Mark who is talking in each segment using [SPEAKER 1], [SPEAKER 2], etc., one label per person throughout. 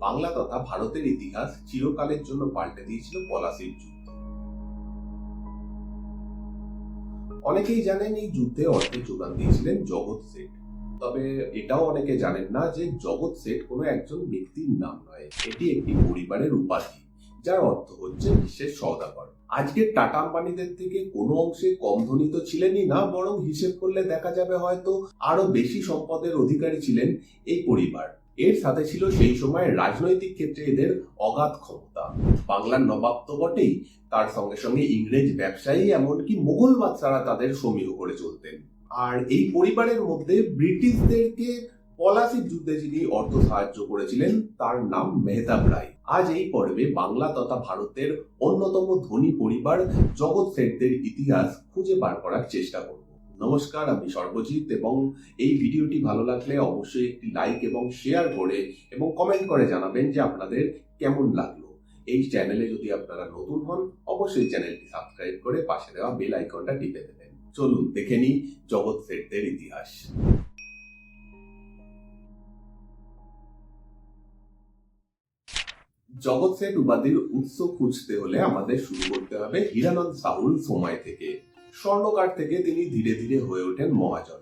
[SPEAKER 1] বাংলা তথা ভারতের ইতিহাস চিরকালের জন্য পাল্টে দিয়েছিল পলাশির যুদ্ধ। অনেকেই জানেন এই যুদ্ধে অর্থের যোগান দিয়েছিলেন জগৎ শেঠ। তবে এটাও অনেকে জানেন না যে জগৎ শেঠ কোনো একজন ব্যক্তির নাম নয়, এটি একটি পরিবারের উপাধি, যার অর্থ হচ্ছে বিশ্বের সওদাগর। আজকের টাটা আম্বানিদের থেকে কোনো অংশে কম ধনী তো ছিলেনই না, বরং হিসেব করলে দেখা যাবে হয়তো আরও বেশি সম্পদের অধিকারী ছিলেন এই পরিবার। এর সাথে ছিল সেই সময় রাজনৈতিক ক্ষেত্রে এদের অগাধ ক্ষমতা। বাংলার নবাব তো বটেই, তার সঙ্গে সঙ্গে ইংরেজ ব্যবসায়ী এমনকি মুঘল বাদশারা তাদের সমীহ করে চলতেন। আর এই পরিবারের মধ্যে ব্রিটিশদেরকে পলাশির যুদ্ধে যিনি অর্থ সাহায্য করেছিলেন, তার নাম মেহতাব রায়। আজ এই পর্বে বাংলা তথা ভারতের অন্যতম ধনী পরিবার জগৎ সেটদের ইতিহাস খুঁজে বার করার চেষ্টা করব। নমস্কার, আমি সর্বজিৎ এবং এই ভিডিওটি ভালো লাগলে অবশ্যই একটি লাইক এবং শেয়ার করে এবং কমেন্ট করে জানাবেন যে আপনাদের কেমন লাগল। এই চ্যানেলে যদি আপনারা নতুন হন, অবশ্যই চ্যানেলটি সাবস্ক্রাইব করে পাশে দেওয়া বেল আইকনটা টিপে দেবেন। চলুন দেখে নিই জগৎ শেঠদের ইতিহাস। জগৎ শেঠ উপাধির উৎস খুঁজতে হলে আমাদের শুরু করতে হবে হীরানন্দ সাহুর সময় থেকে। স্বর্ণকার থেকে তিনি ধীরে ধীরে হয়ে ওঠেন মহাজন।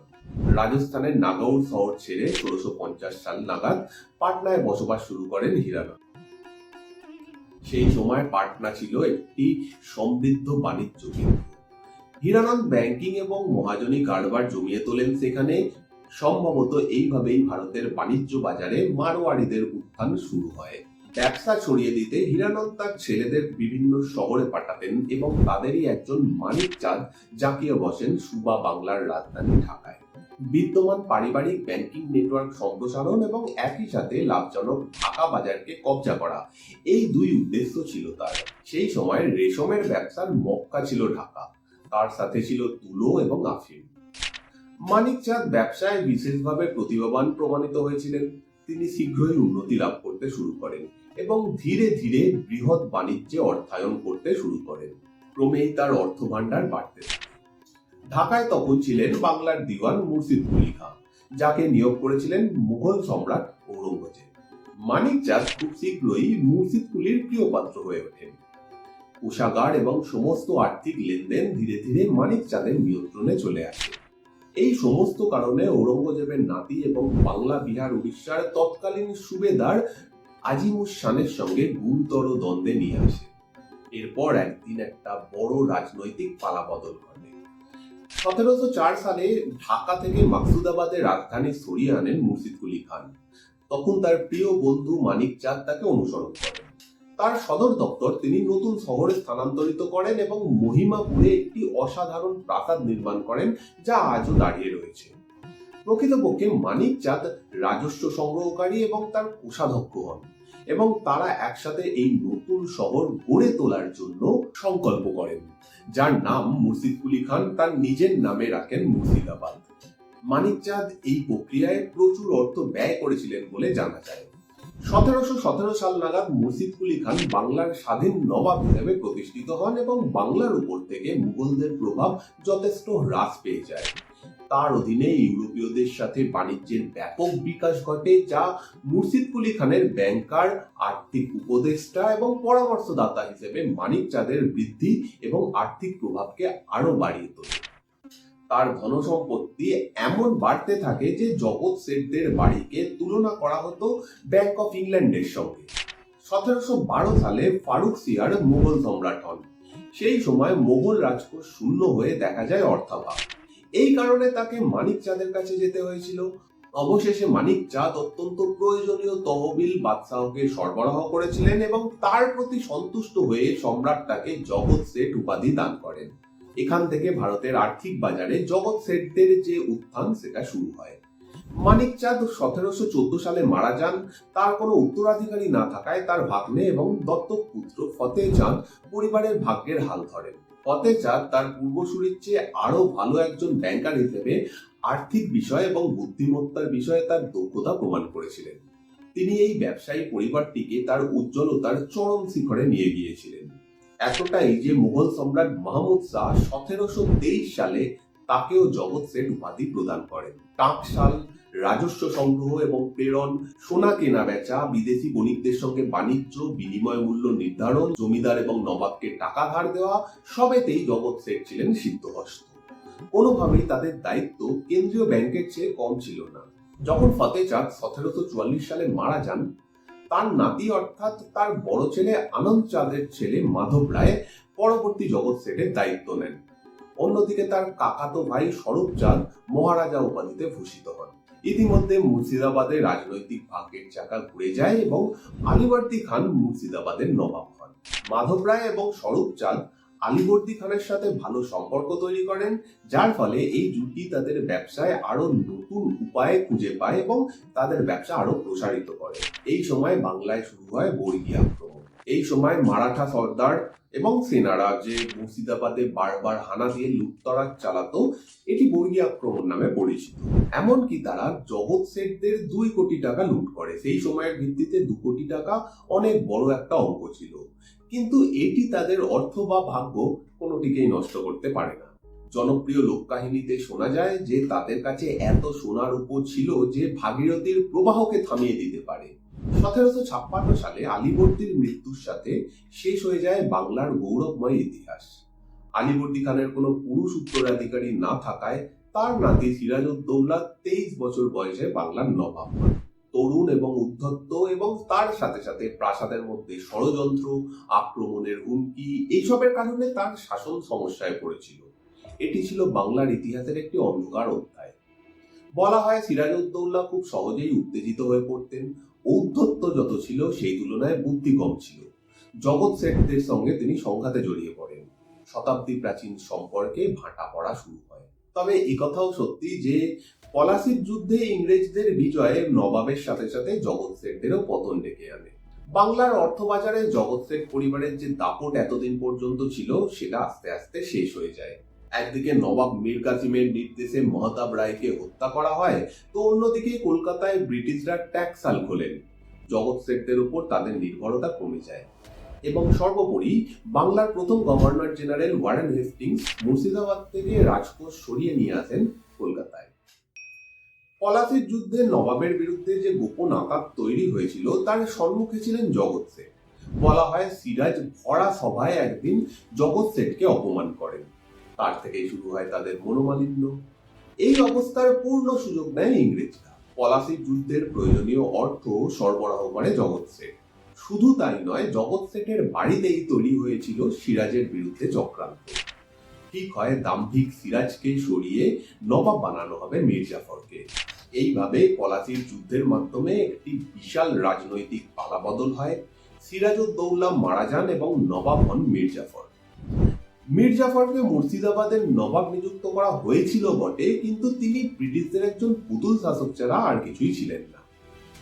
[SPEAKER 1] রাজস্থানের নাগৌর শহর ছেড়ে ষোলোশো পঞ্চাশ সাল নাগাদ পাটনায় বসবাস শুরু করেন হীরানন্দ সেই সময় পাটনা ছিল একটি সমৃদ্ধ বাণিজ্য কেন্দ্র। হীরানন্দ ব্যাংকিং এবং মহাজনী কারবার জমিয়ে তোলেন সেখানে। সম্ভবত এইভাবেই ভারতের বাণিজ্য বাজারে মারোয়াড়িদের উত্থান শুরু হয়। ব্যবসা ছড়িয়ে দিতে হীরানন্দ তার ছেলেদের বিভিন্ন শহরে পাঠাতেন এবং তাদেরই একজন মানিক চাঁদ জাকিয়ে বসেন সুবা বাংলার রাজধানী ঢাকায়। বিদ্যমান পারিবারিক ব্যাংকিং নেটওয়ার্ক সম্প্রসারণ এবং একই সাথে লাভজনক ঢাকা বাজারকে কবজা করা, এই দুই উদ্দেশ্য ছিল তার। সেই সময় রেশমের ব্যবসার মক্কা ছিল ঢাকা, তার সাথে ছিল তুলো এবং আফিম। মানিক চাঁদ ব্যবসায় বিশেষভাবে প্রতিভাবান প্রমাণিত হয়েছিলেন। তিনি শীঘ্রই উন্নতি লাভ করতে শুরু করেন। এবং ধীরে ধীরে বৃহৎ বাণিজ্যে অর্থায়ন করতে শুরু করেন। ক্রমেই তার অর্থ ভাণ্ডার বাড়তে ঢাকায় তখন ছিলেন বাংলার দিওয়ান মুর্শিদ কুলি খান, যাকে নিয়োগ করেছিলেন মুঘল সম্রাট ঔরঙ্গজেব। মানিক চাঁদ খুব শীঘ্রই মুর্শিদ কুলির প্রিয় পাত্র হয়ে ওঠেন। কোষাগার এবং সমস্ত আর্থিক লেনদেন ধীরে ধীরে মানিক চাঁদের নিয়ন্ত্রণে চলে আসে। এই সমস্ত কারণে ঔরঙ্গজেবের নাতি এবং বাংলা বিহার উড়িষ্যার তৎকালীন সুবেদার আজিমুস শানের সঙ্গে গুরুতর দ্বন্দ্বে নিয়ে আসে। এরপর একদিন একটা বড় রাজনৈতিক পালাবদল ঘটে। সতেরোশো চার সালে ঢাকা থেকে মাকসুদাবাদের রাজধানী সরিয়ে আনেন মুর্শিদ খান। তখন তার প্রিয় বন্ধু মানিক চাঁদ তাকে অনুসরণ করেন। তার সদর দপ্তর তিনি নতুন শহরে স্থানান্তরিত করেন এবং মহিমাপুরে একটি অসাধারণ প্রাসাদ নির্মাণ করেন যা আজও দাঁড়িয়ে রয়েছে। প্রকৃতপক্ষে মানিক চাঁদ রাজস্ব সংগ্রহকারী এবং তার কোষাধ্যক্ষ হন এবং তারা একসাথে এই নতুন শহর গড়ে তোলার জন্য সংকল্প করেন। যার নাম মুর্শিদ কুলি খান, তার নিজের নামে রাখেন মুর্শিদাবাদ। মানিক চাঁদ এই প্রক্রিয়ায় প্রচুর অর্থ ব্যয় করেছিলেন বলে জানা যায়। সতেরোশো সতেরো সাল নাগাদ মুর্শিদ কুলি খান বাংলার স্বাধীন নবাব হিসেবে প্রতিষ্ঠিত হন এবং বাংলার উপর থেকে মুঘলদের প্রভাব যথেষ্ট হ্রাস পেয়ে যায়। তার অধীনে ইউরোপীয়দের সাথে বাণিজ্যের ব্যাপক বিকাশ ঘটে, যা মুর্শিদ কুলি খানের ব্যাংকার, আর্থিক উপদেষ্টা এবং পরামর্শদাতা হিসেবে মানিক চাঁদের বৃদ্ধি এবং আর্থিক প্রভাবকে আরও বাড়িয়ে তোলে। তার ধনসম্পত্তি এমন বাড়তে থাকে যে জগৎ শেঠদের বাড়িকে তুলনা করা হতো ব্যাংক অফ ইংল্যান্ডের সঙ্গে। সতেরোশো বারো সালে ফারুক সিয়ার মুঘল সম্রাট হন। সেই সময় মোগল রাজকোষ শূন্য হয়ে দেখা যায় অর্থাভাব। এই কারণে তাকে মানিক চাঁদের কাছে যেতে হয়েছিল। অবশেষে মানিক চাঁদ অত্যন্ত প্রয়োজনীয় তহবিল বাদশাহকে সরবরাহ করেছিলেন এবং তার প্রতি সন্তুষ্ট হয়ে সম্রাট তাকে জগৎ শেঠ উপাধি দান করেন। এখান থেকে ভারতের আর্থিক বাজারে জগৎ সেটদের যে উত্থান, সেটা শুরু হয়। মানিক চাঁদ সতেরোশো চোদ্দ সালে মারা যান। তার কোনো উত্তরাধিকারী না থাকায় তার ভাগ্নে এবং দত্তক পুত্র ফতেহ চাঁদ পরিবারের ভাগ্যের হাল ধরেন। ফতেহ তার পূর্বসূরির চেয়ে আরও ভালো একজন ব্যাংকার হিসেবে আর্থিক বিষয় এবং বুদ্ধিমত্তার বিষয়ে তার দক্ষতা প্রমাণ করেছিলেন। তিনি এই ব্যবসায়ী পরিবারটিকে তার উজ্জ্বলতার চরম শিখরে নিয়ে গিয়েছিলেন। এতটাই যে মুঘল সম্রাট মাহমুদ শাহ সতেরোশো তেইশ সালে তাকেও জগৎ সেট উপাধি প্রদান করেন। টাকশাল, রাজস্ব সংগ্রহ এবং প্রেরণ, সোনা কেনা বেচা, বিদেশি বণিকদের সঙ্গে বাণিজ্য, বিনিময় মূল্য নির্ধারণ, জমিদার এবং নবাবকে টাকা ধার দেওয়া, সবেতেই জগৎ শেঠ ছিলেন সিদ্ধহস্ত। কোনোভাবেই তাদের দায়িত্ব কেন্দ্রীয় ব্যাংকের চেয়ে কম ছিল না। যখন ফতেহ চাঁদ সতেরোশো চুয়াল্লিশ সালে মারা যান, তার নাতি অর্থাৎ তার বড় ছেলে আনন্দ চাঁদের ছেলে মাধব রায় পরবর্তী জগৎ সেটের দায়িত্ব নেন। অন্যদিকে তার কাকাতো ভাই স্বরূপ চাঁদ মহারাজা উপাধিতে ভূষিত হন। ইতিমধ্যে মুর্শিদাবাদের রাজনৈতিক ভাগ্যের চাকা ঘুরে যায় এবং আলিবর্দী খান মুর্শিদাবাদের নবাব হন। মাধব রায় এবং স্বরূপ চাঁদ আলিবর্দী খানের সাথে ভালো সম্পর্ক তৈরি করেন, যার ফলে এই জুটি তাদের ব্যবসায় আরও নতুন উপায়ে খুঁজে পায় এবং তাদের ব্যবসা আরও প্রসারিত করে। এই সময় বাংলায় শুরু হয় বর্গী আক্রমণ। এই সময় মারাঠা সর্দার এবং সেনারা যে মুর্শিদাবাদে বারবার হানা দিয়ে লুটতরাজ চালাতো, এটি বর্গী আক্রমণ নামে পরিচিত। এমনকি তারা জগৎ শেঠদের দুই কোটি টাকা লুট করে। সেই সময়ের ভিত্তিতে দু কোটি টাকা অনেক বড় একটা অঙ্ক ছিল। কিন্তু এটি তাদের অর্থ বা ভাগ্য কোনোটিকেই নষ্ট করতে পারে না। জনপ্রিয় লোককাহিনীতে শোনা যায় যে, তাদের কাছে এত সোনার উপর ছিল যে, ভাগীরথীর প্রবাহকে থামিয়ে দিতে পারে। সতেরোশো ছাপ্পান্ন সালে আলিবর্দীর মৃত্যুর সাথে শেষ হয়ে যায় বাংলার গৌরবময় ইতিহাস। আলিবর্দী খানের কোনো পুরুষ উত্তরাধিকারী না থাকায় তার নাতি সিরাজউদ্দৌলা তেইশ বছর বয়সে বাংলার নবাব তরুণ এবং উদ্ধত্ত এবং তার সাথে সাথে প্রাসাদের মধ্যে ষড়যন্ত্র, আক্রমণের হুমকি, এইসবের কারণে তার শাসন সমস্যায় পড়েছিল। এটি ছিল বাংলার ইতিহাসের একটি অন্ধকার অধ্যায়। বলা হয় সিরাজউদ্দৌলা খুব সহজেই উত্তেজিত হয়ে পড়তেন ঔদ্ধত্য যত ছিল, সেই তুলনায় বুদ্ধি কম ছিল। জগৎ শেঠদের সঙ্গে তিনি সংঘাতে জড়িয়ে পড়েন। শতাব্দী প্রাচীন সম্পর্কে ভাটা পড়া শুরু হয়। তবে কথাও সত্যি যে, পলাশির যুদ্ধে ইংরেজদের বিজয়ে নবাবের সাথে সাথে জগৎ শেঠদেরও পতন ডেকে আনে। বাংলার অর্থবাজারে জগৎ শেঠ পরিবারের যে দাপট এতদিন পর্যন্ত ছিল, সেটা আস্তে আস্তে শেষ হয়ে যায়। একদিকে নবাব মীর কাসিমের নির্দেশে মহতাব রায়কে হত্যা করা হয়, তো অন্যদিকে কলকাতায় ব্রিটিশরা ট্যাক্সাল খোলেন। জগৎ শেঠদের উপর তাদের নির্ভরতা কমে যায়। এবং সর্বোপরি, বাংলার প্রথম governor general Warren Hastings Murshidabad থেকে রাজকোষ সরিয়ে নিয়ে আসেন কলকাতায়। পলাশির যুদ্ধে নবাবের বিরুদ্ধে যে গোপন আঘাত তৈরি হয়েছিল, তার সম্মুখে ছিলেন জগৎ শেঠ বলা হয় সিরাজ ভরা সভায় একদিন জগৎ শেঠকে অপমান করেন। তার থেকেই শুরু হয় তাদের মনোমালিন্য। এই অবস্থার পূর্ণ সুযোগ নেয় ইংরেজরা। পলাশির যুদ্ধের প্রয়োজনীয় অর্থ সরবরাহ করে জগৎ শেঠ শুধু তাই নয়, জগৎ শেঠের বাড়িতেই তৈরি হয়েছিল সিরাজের বিরুদ্ধে চক্রান্ত। ঠিক হয় দাম্ভিক সিরাজকে সরিয়ে নবাব বানানো হবে মীর জাফরকে এইভাবে পলাশির যুদ্ধের মাধ্যমে একটি বিশাল রাজনৈতিক পালাবদল হয়। সিরাজউদ্দৌলা মারা যান এবং নবাব হন মীর জাফর মীর জাফরকে মুর্শিদাবাদের নবাব নিযুক্ত করা হয়েছিল বটে, কিন্তু তিনি ব্রিটিশদের একজন পুতুল শাসক ছাড়া আর কিছুই ছিলেন না।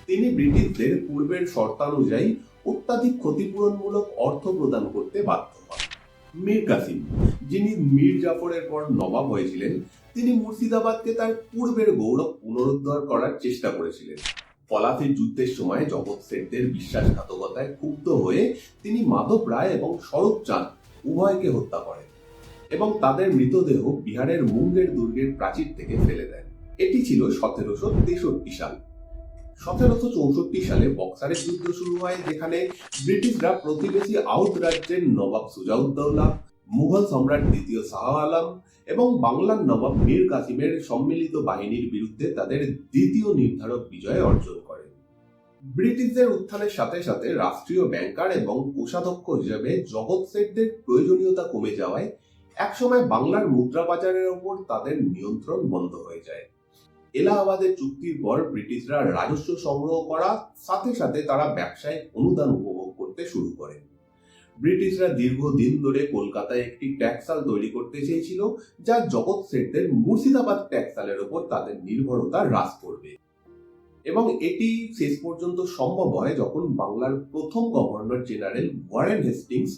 [SPEAKER 1] তিনি ব্রিটিশদের পূর্বের শর্তানুযায়ী অত্যাধিক ক্ষতিপূরণমূলক অর্থ প্রদান করতে বাধ্য হন। মীর কাসিম, যিনি মীর জাফরের পর নবাব হয়েছিলেন, তিনি মুর্শিদাবাদকে তার পূর্বের গৌরব পুনরুদ্ধার করার চেষ্টা করেছিলেন। পলাশির যুদ্ধের সময় জগৎ শেঠদের বিশ্বাসঘাতকতায় ক্ষুব্ধ হয়ে তিনি মাধব রায় এবং স্বরূপ চাঁদ উভয়কে হত্যা করেন এবং তাদের মৃতদেহ বিহারের মুঙ্গের দুর্গের প্রাচীর থেকে ফেলে দেন এটি ছিল সতেরোশো তেষট্টি সাল। সতেরোশো চৌষট্টি সালে বক্সারের যুদ্ধ শুরু হয়, যেখানে ব্রিটিশরা প্রতিবেশী আউট রাজ্যের নবাব সুজাউদ্দৌলা, মুঘল সম্রাট দ্বিতীয় শাহ আলম এবং বাংলার নবাব মীর কাসিমের সম্মিলিত বাহিনীর বিরুদ্ধে তাদের দ্বিতীয় নির্ধারক বিজয় অর্জন করেন। ব্রিটিশদের উত্থানের সাথে সাথে রাষ্ট্রীয় ব্যাংকার এবং কোষাধ্যক্ষ হিসেবে জগৎ শেঠদের প্রয়োজনীয়তা কমে যাওয়ায় একসময় বাংলার মুদ্রা বাজারের ওপর তাদের নিয়ন্ত্রণ বন্ধ হয়ে যায়। এলাহাবাদের চুক্তির পর ব্রিটিশরা রাজস্ব সংগ্রহ করা, সাথে সাথে তারা ব্যবসায়িক অনুদান উপভোগ করতে শুরু করে। ব্রিটিশরা দীর্ঘদিন ধরে কলকাতায় একটি ট্যাক্সাল তৈরি করতে চেয়েছিল, যা জগৎ শেঠদের মুর্শিদাবাদ ট্যাক্সালের ওপর তাদের নির্ভরতা হ্রাস করবে। এবং এটি শেষ পর্যন্ত সম্ভব হয় যখন বাংলার প্রথম governor general Warren Hastings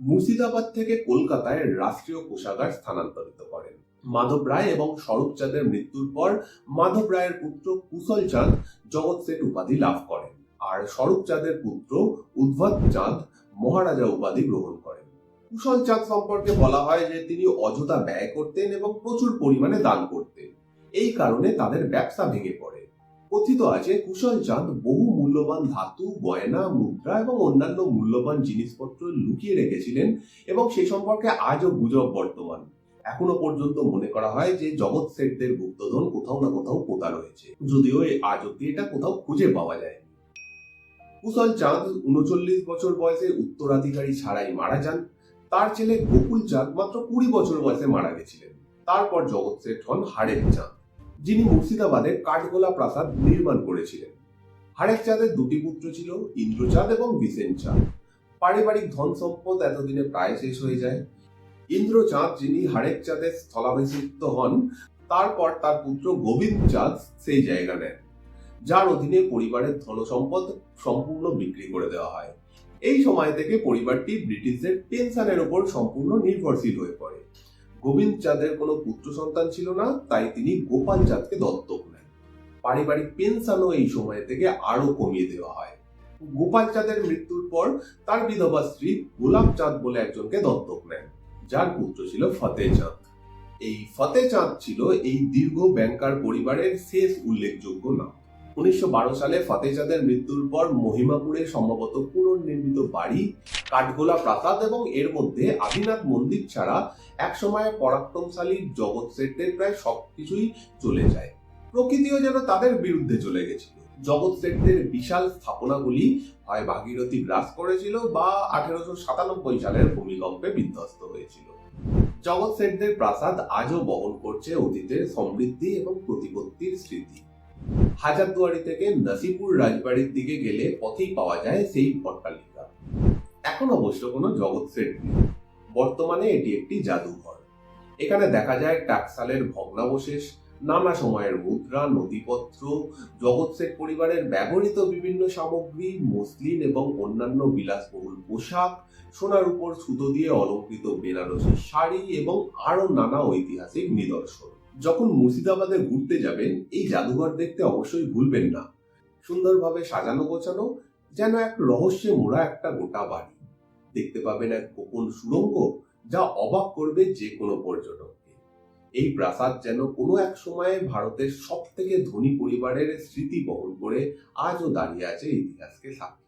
[SPEAKER 1] Murshidabad থেকে কলকাতায় রাষ্ট্রীয় কোষাগার স্থানান্তরিত করেন। মাধব রায় এবং স্বরূপ চাঁদের মৃত্যুর পর মাধব রায়ের পুত্র কুশল চাঁদ জগৎ শেঠ উপাধি লাভ করেন আর স্বরূপ চাঁদের পুত্র উদ্ভাত চাঁদ মহারাজা উপাধি গ্রহণ করেন। কুশল চাঁদ সম্পর্কে বলা হয় যে তিনি অযথা ব্যয় করতেন এবং প্রচুর পরিমাণে দান করতেন। এই কারণে তাদের ব্যবসা ভেঙে পড়ে। কথিত আছে কুশল চাঁদ বহু মূল্যবান ধাতু, গয়না, মুদ্রা এবং অন্যান্য মূল্যবান জিনিসপত্র লুকিয়ে রেখেছিলেন এবং সে সম্পর্কে আজও গুজব বর্তমান। এখনও পর্যন্ত মনে করা হয় যে জগৎ শেঠদের গুপ্তধন কোথাও না কোথাও পোতা রয়েছে। যদিও আজ অব্দি এটা কোথাও খুঁজে পাওয়া যায় কুশল চাঁদ উনচল্লিশ বছর বয়সে উত্তরাধিকারী ছাড়াই মারা যান। তার ছেলে গোকুল চাঁদ মাত্র কুড়ি বছর বয়সে মারা গেছিলেন। তারপর জগৎ শেঠ হন হাড়েক চাঁদ যিনি মুর্শিদাবাদে কাঠগোলা প্রাসাদ নির্মাণ করেছিলেন। হাড়েক চাঁদের দুটি পুত্র ছিল, ইন্দ্রচাঁদ এবং বিসেন চাঁদ পারিবারিক ধন সম্পদ এতদিনে প্রায় শেষ হয়ে যায়। ইন্দ্রচাঁদ যিনি হাড়েক চাঁদের স্থলাভিষিক্ত হন, তারপর তার পুত্র গোবিন্দ চাঁদ সেই জায়গা নেন, যার অধীনে পরিবারের ধনসম্পদ সম্পূর্ণ বিক্রি করে দেওয়া হয়। এই সময় থেকে পরিবারটি ব্রিটিশদের পেনশনের উপর সম্পূর্ণ নির্ভরশীল হয়ে পড়ে। গোবিন্দ চাঁদের কোনো পুত্র সন্তান ছিল না, তাই তিনি গোপাল চাঁদকে দত্তক নেন। পারিবারিক পেনশনও এই সময় থেকে আরও কমিয়ে দেওয়া হয়। গোপাল চাঁদের মৃত্যুর পর তার বিধবা স্ত্রী গোলাপ চাঁদ বলে একজনকে দত্তক নেন, যার পুত্র ছিল ফতে চাঁদ। এই ফতে চাঁদ ছিল এই দীর্ঘ ব্যাংকার পরিবারের শেষ উল্লেখযোগ্য নাম। উনিশশো বারো সালে ফতে চাঁদের মৃত্যুর পর মহিমাপুরে সম্ভবত পুনর্নির্মিত বাড়ি, কাঠগোলা প্রাসাদ এবং এর মধ্যে আদিনাথ মন্দির ছাড়া একসময় পরাক্রমশালী জগৎ শেঠদের প্রায় সবকিছুই চলে যায়। প্রকৃতিও যেন তাদের বিরুদ্ধে চলে গেছিল। জগৎ শেঠদের বিশাল স্থাপনাগুলি হয় ভাগীরথী গ্রাস করেছিল বা আঠেরোশো সাতানব্বই সালের ভূমিকম্পে বিধ্বস্ত হয়েছিল। জগৎ সেটদের প্রাসাদ আজও বহন করছে অতীতের সমৃদ্ধি এবং প্রতিপত্তির স্মৃতি। হাজারদুয়ারি থেকে নাসিপুর রাজবাড়ির দিকে গেলে পথেই পাওয়া যায় সেই অট্টালিকা এখন অবশ্য কোনো জগৎ সেট নেই। বর্তমানে এটি একটি জাদুঘর। এখানে দেখা যায় টাকসালের ভগ্নাবশেষ, নানা সময়ের মুদ্রা নথিপত্র জগৎ শেঠ পরিবারের ব্যবহৃত বিভিন্ন সামগ্রী, মসলিন এবং অন্যান্য বিলাসবহুল পোশাক, সোনার উপর সুতো দিয়ে অলঙ্কৃত বেনারসি শাড়ি এবং আরও নানা ঐতিহাসিক নিদর্শন। যখন মুর্শিদাবাদে ঘুরতে যাবেন, এই জাদুঘর দেখতে অবশ্যই ভুলবেন না। সুন্দরভাবে সাজানো গোছানো যেন এক রহস্যে মোড়া একটা গোটা বাড়ি। দেখতে পাবেন এক গোপন সুড়ঙ্গ যা অবাক করবে যে কোনো পর্যটককে। এই প্রাসাদ যেন কোনো এক সময়ে ভারতের সব থেকে ধনী পরিবারের স্মৃতি বহন করে আজও দাঁড়িয়ে আছে ইতিহাসকে সাক্ষী।